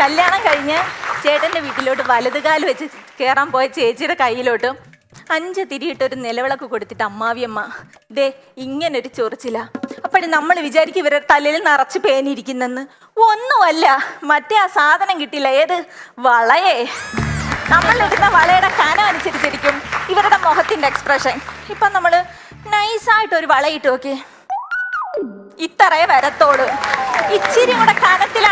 കല്യാണം കഴിഞ്ഞ് ചേട്ടന്റെ വീട്ടിലോട്ട് വലതുകാൽ വെച്ച് കയറാൻ പോയ ചേച്ചിയുടെ കയ്യിലോട്ട് അഞ്ച് തിരിയിട്ടൊരു നിലവിളക്ക് കൊടുത്തിട്ട് അമ്മാവിയമ്മ ദേ ഇങ്ങനൊരു ചൊറിച്ചില്ല അപ്പോഴും നമ്മൾ വിചാരിക്കും ഇവരുടെ തലയിൽ നിറച്ച് പേനിരിക്കുന്നെന്ന്. ഒന്നുമല്ല മറ്റേ ആ സാധനം കിട്ടില്ല ഏത്? വളയേ. നമ്മളിടുന്ന വളയുടെ കനം അനുസരിച്ചിരിക്കും ഇവരുടെ മുഖത്തിന്റെ എക്സ്പ്രഷൻ ഇപ്പൊ നമ്മൾ നൈസായിട്ട് ഒരു വളയിട്ട് നോക്കി ഇത്രയേ വരത്തോളൂ. ഇച്ചിരി കൂടെ ഇത്രയും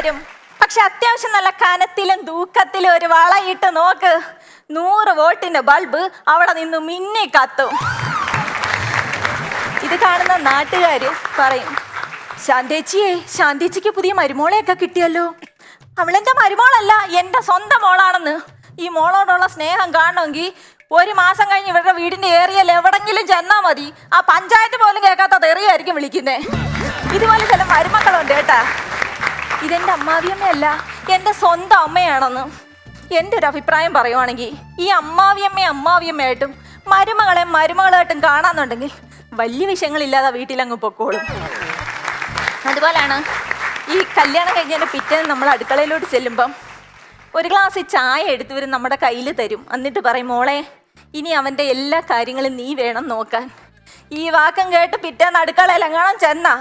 വരെ. പക്ഷെ അത്യാവശ്യം നല്ല കനത്തിലും ദൂക്കത്തിലും ഒരു വളയിട്ട് നോക്ക്. നൂറ് വോട്ടിന്റെ ബൾബ് അവിടെ നിന്ന് മിന്നി കത്തും. ഇത് കാണുന്ന നാട്ടുകാര് പറയും ശാന്തേച്ചിയെ ശാന്തേച്ചിക്ക് പുതിയ മരുമോളെയൊക്കെ കിട്ടിയല്ലോ. അവളെന്റെ മരുമോളല്ല എന്റെ സ്വന്തം മോളാണെന്ന്. ഈ മോളോടുള്ള സ്നേഹം കാണണമെങ്കിൽ ഒരു മാസം കഴിഞ്ഞ് ഇവരുടെ വീടിന്റെ ഏറിയൽ എവിടെങ്കിലും ചെന്നാ മതി. ആ പഞ്ചായത്ത് പോലും കേൾക്കാത്ത തെറിയായിരിക്കും വിളിക്കുന്നേ. ഇതുപോലെ ചില മരുമക്കളുണ്ട് കേട്ടാ. ഇതെന്റെ അമ്മാവിയമ്മയല്ല എന്റെ സ്വന്തം അമ്മയാണെന്ന്. എന്റെ ഒരു അഭിപ്രായം പറയുവാണെങ്കിൽ ഈ അമ്മാവിയമ്മയെ അമ്മാവിയമ്മയായിട്ടും മരുമകളെ മരുമകളായിട്ടും കാണാന്നുണ്ടെങ്കിൽ വലിയ വിഷയങ്ങളില്ലാതെ വീട്ടിലങ്ങ് പൊക്കോളും. അതുപോലെയാണ് ഈ കല്യാണം കഴിഞ്ഞതിന് പിറ്റേന്ന് നമ്മൾ അടുക്കളയിലോട്ട് ചെല്ലുമ്പം ഒരു ഗ്ലാസ് ചായ എടുത്തു വരും നമ്മുടെ കയ്യിൽ തരും. എന്നിട്ട് പറയും മോളെ ഇനി അവന്റെ എല്ലാ കാര്യങ്ങളും നീ വേണം നോക്കാൻ. ഈ വാക്കം കേട്ട് പിറ്റേന്ന് അടുക്കളയിൽ എങ്ങാനും ചെന്നാ.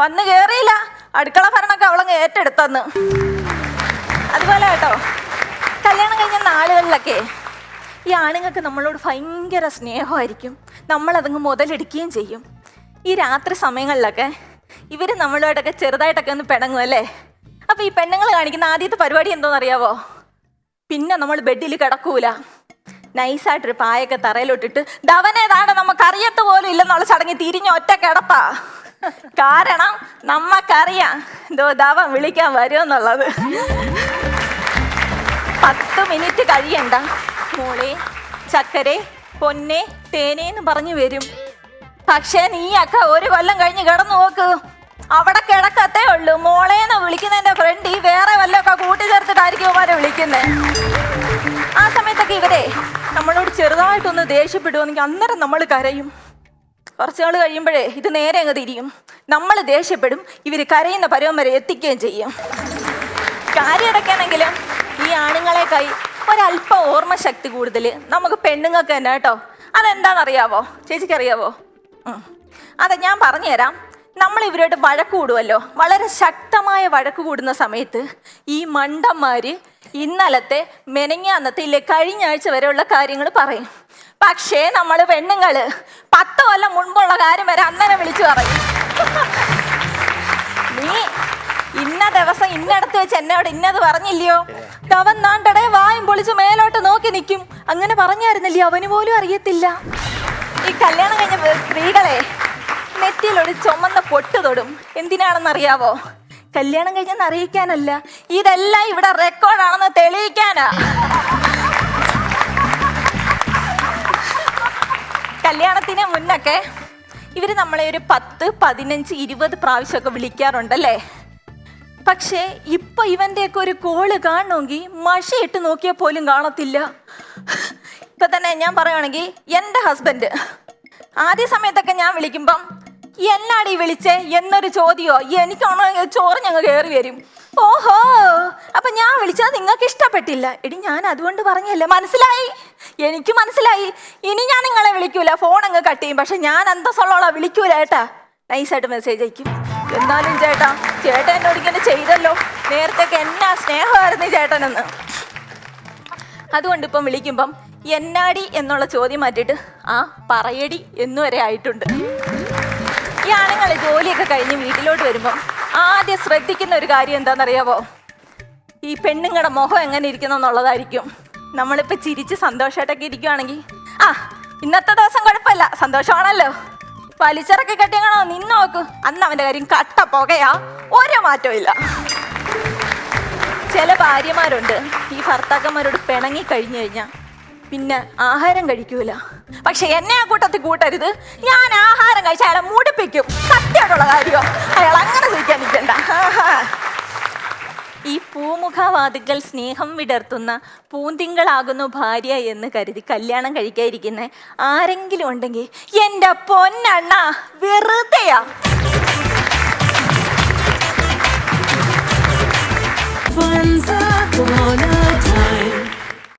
വന്നു കയറിയില്ല അടുക്കള ഭരണമൊക്കെ അവളങ്ങ് ഏറ്റെടുത്തെന്ന്. അതുപോലെ കേട്ടോ. കല്യാണം കഴിഞ്ഞ നാളുകളിലൊക്കെ ഈ ആണുങ്ങൾക്ക് നമ്മളോട് ഭയങ്കര സ്നേഹമായിരിക്കും. നമ്മളതങ്ങ് മുതലെടുക്കുകയും ചെയ്യും. ഈ രാത്രി സമയങ്ങളിലൊക്കെ ഇവർ നമ്മളോടൊക്കെ ചെറുതായിട്ടൊക്കെ ഒന്ന് പിണങ്ങും അല്ലേ? അപ്പോൾ ഈ പെണ്ണുങ്ങൾ കാണിക്കുന്ന ആദ്യത്തെ പരിപാടി എന്തോന്ന് അറിയാവോ പിന്നെ നമ്മൾ ബെഡിൽ കിടക്കൂല. നൈസായിട്ടൊരു പായൊക്കെ തറയിലോട്ടിട്ട് ധവനേതാണ് നമുക്കറിയത്ത് പോലും ഇല്ലെന്നുള്ള ചടങ്ങി തിരിഞ്ഞ ഒറ്റ കിടപ്പാ. കാരണം നമ്മക്കറിയാം എന്തോ ധവൻ വിളിക്കാൻ വരുമെന്നുള്ളത്. പത്ത് മിനിറ്റ് കഴിയണ്ട. മോളെ ചക്കരെ പൊന്നെ തേനേന്ന് പറഞ്ഞു വരും. പക്ഷേ അക്ക ഒരു കൊല്ലം കഴിഞ്ഞ് കിടന്നു നോക്ക്. അവിടെ കിടക്കത്തേ ഉള്ളൂ. മോളേന്ന് വിളിക്കുന്നതിന്റെ ഫ്രണ്ട് ഈ വേറെ വല്ലതൊക്കെ കൂട്ടിച്ചേർത്തിട്ടായിരിക്കും ഇവരെ വിളിക്കുന്നത് ആ സമയത്തൊക്കെ ഇവരെ നമ്മളോട് ചെറുതായിട്ടൊന്ന് ദേഷ്യപ്പെടുവെങ്കിൽ അന്നേരം നമ്മൾ കരയും. കുറച്ച് നാൾ കഴിയുമ്പോഴേ ഇത് നേരെ അങ്ങ് തിരിയും. നമ്മൾ ദേഷ്യപ്പെടും ഇവർ കരയുന്ന പരുവം വരെ എത്തിക്കുകയും ചെയ്യും. കാര്യമടക്കാണെങ്കിലും ഈ ആണുങ്ങളെ ആണുങ്ങളെക്കായി ഒരല്പ ഓർമ്മശക്തി കൂടുതൽ നമുക്ക് പെണ്ണുങ്ങൾക്ക് തന്നെ കേട്ടോ. അതെന്താണെന്നറിയാവോ? ചേച്ചിക്ക് അറിയാവോ. അതെ ഞാൻ പറഞ്ഞുതരാം. നമ്മൾ ഇവരോട് വഴക്ക് കൂടുമല്ലോ വളരെ ശക്തമായ വഴക്ക് കൂടുന്ന സമയത്ത് ഈ മണ്ടന്മാര് ഇന്നലത്തെ മെനങ്ങാന്നത്തെ ഇല്ലേ കഴിഞ്ഞ ആഴ്ച വരെയുള്ള കാര്യങ്ങൾ പറയും. പക്ഷേ നമ്മൾ പെണ്ണുങ്ങൾ പത്ത് കൊല്ലം മുൻപുള്ള കാര്യം വരെ അന്നേരം വിളിച്ചു പറയും. നീ ഇന്ന ദിവസം ഇന്നടത്ത് വെച്ച് എന്നോട് ഇന്നത് പറഞ്ഞില്ലയോ? അവൻ നാണ്ടടെ വായും പൊളിച്ച് മേലോട്ട് നോക്കി നിൽക്കും. അങ്ങനെ പറഞ്ഞായിരുന്നില്ലേ അവന് പോലും അറിയത്തില്ല. ഈ കല്യാണം കഴിഞ്ഞ സ്ത്രീകളെ നെറ്റിയിൽ ഒരു ചുമന്ന പൊട്ട് തൊടും. എന്തിനാണെന്നറിയാവോ? കല്യാണം കഴിഞ്ഞെന്ന് അറിയിക്കാനല്ല. ഇതെല്ലാം ഇവിടെ റെക്കോർഡാണെന്ന് തെളിയിക്കാനാ. മുന്നൊക്കെ ഇവർ നമ്മളെ ഒരു പത്ത് പതിനഞ്ച് ഇരുപത് പ്രാവശ്യമൊക്കെ വിളിക്കാറുണ്ടല്ലേ? പക്ഷേ ഇപ്പൊ ഇവന്റെയൊക്കെ ഒരു കോൾ കാണണമെങ്കിൽ മഷയിട്ട് നോക്കിയാൽ പോലും കാണത്തില്ല. ഇപ്പൊ തന്നെ ഞാൻ പറയുവാണെങ്കിൽ എന്റെ ഹസ്ബൻഡ് ആദ്യ സമയത്തൊക്കെ ഞാൻ വിളിക്കുമ്പം എന്നാടി വിളിച്ചേ? എന്നൊരു ചോദ്യമോ? എനിക്കാണോ ചോറ് ഞങ്ങൾ കയറി വരും. ഓഹോ! അപ്പൊ ഞാൻ വിളിച്ചാൽ നിങ്ങൾക്ക് ഇഷ്ടപ്പെട്ടില്ല എടി ഞാൻ അതുകൊണ്ട് പറഞ്ഞല്ലേ? മനസ്സിലായി? എനിക്ക് മനസ്സിലായി. ഇനി ഞാൻ നിങ്ങളെ വിളിക്കൂല. ഫോൺ അങ്ങ് കട്ട് ചെയ്യും. പക്ഷെ ഞാൻ അന്തസ്സുള്ളോളാ വിളിക്കൂല ഏട്ടാ നൈസായിട്ട് മെസ്സേജ് അയക്കും. എന്നാലും ചേട്ടാ ചേട്ടൻ എന്നോട് ഇങ്ങനെ ചെയ്തല്ലോ. നേരത്തെ എന്നാ സ്നേഹമായിരുന്നു ചേട്ടനെന്ന്. അതുകൊണ്ട് ഇപ്പം വിളിക്കുമ്പം എന്നാടി എന്നുള്ള ചോദ്യം മാറ്റിയിട്ട് ആ പറയടി എന്നു വരെ ആയിട്ടുണ്ട്. ഈ ആണുങ്ങൾ ജോലിയൊക്കെ കഴിഞ്ഞ് വീട്ടിലോട്ട് വരുമ്പം ആദ്യം ശ്രദ്ധിക്കുന്ന ഒരു കാര്യം എന്താണെന്നറിയാവോ? ഈ പെണ്ണുങ്ങളുടെ മുഖം എങ്ങനെ ഇരിക്കുന്നു എന്നുള്ളതായിരിക്കും. നമ്മളിപ്പോൾ ചിരിച്ച് സന്തോഷമായിട്ടൊക്കെ ഇരിക്കുവാണെങ്കിൽ ആ ഇന്നത്തെ ദിവസം കുഴപ്പമില്ല. സന്തോഷമാണല്ലോ. വലിച്ചിറക്കി കെട്ടിയങ്ങണോ നിന്ന് നോക്ക്. അന്ന് അവന്റെ കാര്യം കട്ട പുകയാ. ഒരു മാറ്റവും ഇല്ല ചില ഭാര്യമാരുണ്ട്. ഈ ഭർത്താക്കന്മാരോട് പിണങ്ങി കഴിഞ്ഞു കഴിഞ്ഞാൽ പിന്നെ ആഹാരം കഴിക്കൂല. പക്ഷെ എന്നെ ആ കൂട്ടത്തിൽ കൂട്ടരുത്. ഞാൻ ആഹാരം കഴിച്ച അയാളെ മുടിപ്പിക്കും. സത്യമായിട്ടുള്ള കാര്യമോ അയാൾ അങ്ങനെ ചോദിക്കാൻ നിൽക്കണ്ട. ഈ പൂമുഖവാതുക്കൾ സ്നേഹം വിടർത്തുന്ന പൂന്തിങ്ങളാകുന്നു ഭാര്യ എന്ന് കരുതി കല്യാണം കഴിക്കാതിരിക്കുന്ന ആരെങ്കിലും ഉണ്ടെങ്കിൽ എന്റെ പൊന്നണ്ണ വെറുതെയാ. Once